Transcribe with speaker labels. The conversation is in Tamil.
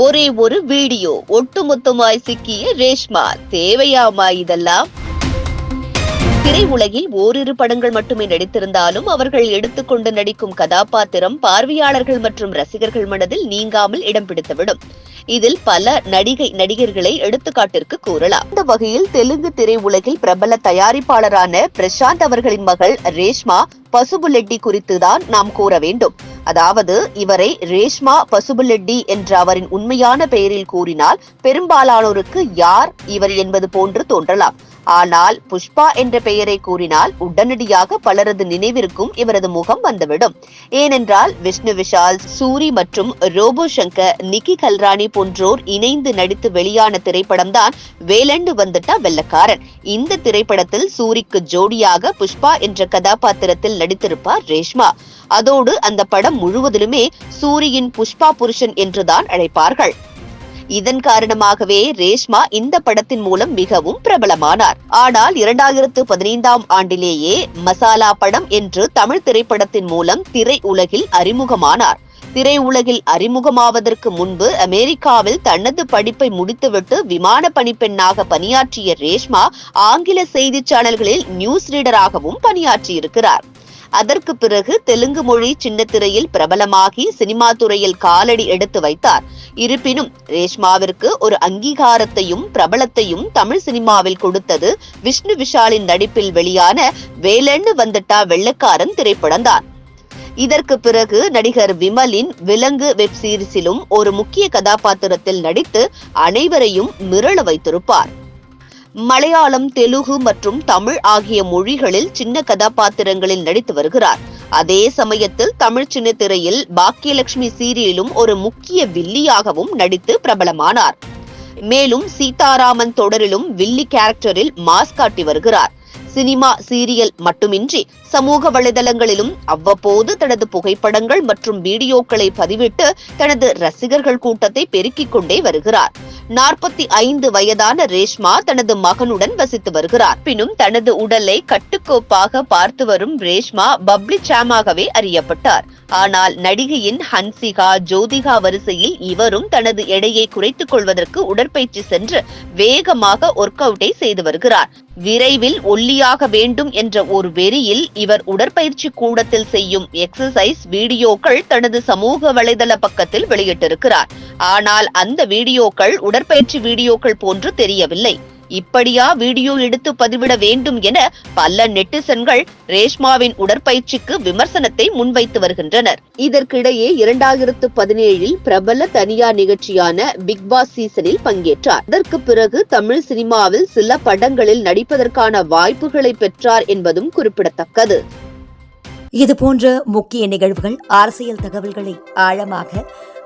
Speaker 1: ஒரே ஒரு வீடியோ. ஒட்டுமொத்தமாய் சிக்கிய ரேஷ்மா தேவையாமா இதெல்லாம்? திரையுலகில் ஓரிரு படங்கள் மட்டுமே நடித்திருந்தாலும் அவர்கள் எடுத்துக்கொண்டு நடிக்கும் கதாபாத்திரம் பார்வையாளர்கள் மற்றும் ரசிகர்கள் மனதில் நீங்காமல் இடம் பிடித்துவிடும். இதில் பல நடிகை நடிகர்களை எடுத்துக்காட்டிற்கு கூறலாம். இந்த வகையில் தெலுங்கு திரையுலகில் பிரபல தயாரிப்பாளரான பிரசாந்த் அவர்களின் மகள் ரேஷ்மா பசுபுலெட்டி குறித்துதான் நாம் கூற வேண்டும். அதாவது இவரை ரேஷ்மா பசுபுலெட்டி என்ற அவரின் உண்மையான பெயரில் கூறினால் பெரும்பாலானோருக்கு யார் இவர் என்பது போன்று தோன்றலாம். ஆனால் புஷ்பா என்ற பெயரை கூறினால் உடனடியாக பலரது நினைவிற்கும் இவரது முகம் வந்துவிடும். ஏனென்றால் விஷ்ணு விஷால் சூரி மற்றும் ரோபோ சங்கர் நிக்கி கல்ராணி போன்றோர் இணைந்து நடித்து வெளியான திரைப்படம்தான் வேலண்டு வந்துட்டா வெள்ளக்காரன். இந்த திரைப்படத்தில் சூரிக்கு ஜோடியாக புஷ்பா என்ற கதாபாத்திரத்தில் நடித்திருப்பார் ரேஷ்மா. அதோடு அந்த படம் முழுவதிலுமே சூரியின் புஷ்பா புருஷன் என்றுதான் அழைப்பார்கள். இதன் காரணமாகவே ரேஷ்மா இந்த படத்தின் மூலம் மிகவும் பிரபலமானார். ஆனால் இரண்டாயிரத்து பதினைந்தாம் ஆண்டிலேயே மசாலா படம் என்று தமிழ் திரைப்படத்தின் மூலம் திரை உலகில் அறிமுகமானார். திரையுலகில் அறிமுகமாவதற்கு முன்பு அமெரிக்காவில் தனது படிப்பை முடித்துவிட்டு விமான பணிப்பெண்ணாக பணியாற்றிய ரேஷ்மா ஆங்கில செய்தி சேனல்களில் நியூஸ் ரீடராகவும் பணியாற்றியிருக்கிறார். அதற்கு பிறகு தெலுங்கு மொழி சின்னத்திரையில் பிரபலமாகி சினிமா துறையில் காலடி எடுத்து வைத்தார். இருப்பினும் ரேஷ்மாவிற்கு ஒரு அங்கீகாரத்தையும் பிரபலத்தையும் தமிழ் சினிமாவில் கொடுத்தது விஷ்ணு விஷாலின் நடிப்பில் வெளியான வேலன்னு வந்துட்டா வெள்ளக்காரன் திரைப்படம்தான் இதற்கு பிறகு நடிகர் விமலின் விலங்கு வெப் சீரிஸிலும் ஒரு முக்கிய கதாபாத்திரத்தில் நடித்து அனைவரையும் மிரள வைத்திருப்பார். மலையாளம் தெலுங்கு மற்றும் தமிழ் ஆகிய மொழிகளில் சின்ன கதாபாத்திரங்களில் நடித்து வருகிறார். அதே சமயத்தில் தமிழ் சின்ன திரையில் பாக்கியலட்சுமி சீரியலும் ஒரு முக்கிய வில்லியாகவும் நடித்து பிரபலமானார். மேலும் சீதாராமன் தொடரிலும் வில்லி கேரக்டரில் மாஸ் காட்டி வருகிறார். சினிமா சீரியல் மட்டுமின்றி சமூக வலைதளங்களிலும் அவ்வப்போது தனது புகைப்படங்கள் மற்றும் வீடியோக்களை பதிவிட்டு தனது ரசிகர்கள் கூட்டத்தை பெருக்கிக் கொண்டே வருகிறார். நாற்பத்தி ஐந்து வயதான ரேஷ்மா தனது மகனுடன் வசித்து வருகிறார். பின்னும் தனது உடலை கட்டுக்கோப்பாக பார்த்து வரும் ரேஷ்மா பப்ளி சாமாகவே அறியப்பட்டார். ஆனால் நடிகையின் ஹன்சிகா ஜோதிகா வரிசையில் இவரும் தனது எடையை குறைத்துக் கொள்வதற்கு உடற்பயிற்சி சென்று வேகமாக ஒர்க் அவுட்டை செய்து வருகிறார். விரைவில் ஒல்லியாக வேண்டும் என்ற ஒரு வெறியில் இவர் உடற்பயிற்சி கூடத்தில் செய்யும் எக்ஸசைஸ் வீடியோக்கள் தனது சமூக வலைதள பக்கத்தில் வெளியிட்டிருக்கிறார். ஆனால் அந்த வீடியோக்கள் உடற்பயிற்சி வீடியோக்கள் போன்று தெரியவில்லை. இப்படியா வீடியோ எடுத்து பதிவிட வேண்டும் என பல நெட்டிசன்கள் ரேஷ்மாவின் உடற்பயிற்சிக்கு விமர்சனத்தை முன்வைத்து வருகின்றனர். இதற்கிடையே இரண்டாயிரத்து பதினேழில் பிரபல தனியார் நிகழ்ச்சியான பிக் பாஸ் சீசனில் பங்கேற்றார். அதற்கு பிறகு தமிழ் சினிமாவில் சில படங்களில் நடிப்பதற்கான வாய்ப்புகளை பெற்றார் என்பதும் குறிப்பிடத்தக்கது.
Speaker 2: இது போன்ற முக்கிய நிகழ்வுகள் அரசியல் தகவல்களை ஆழமாக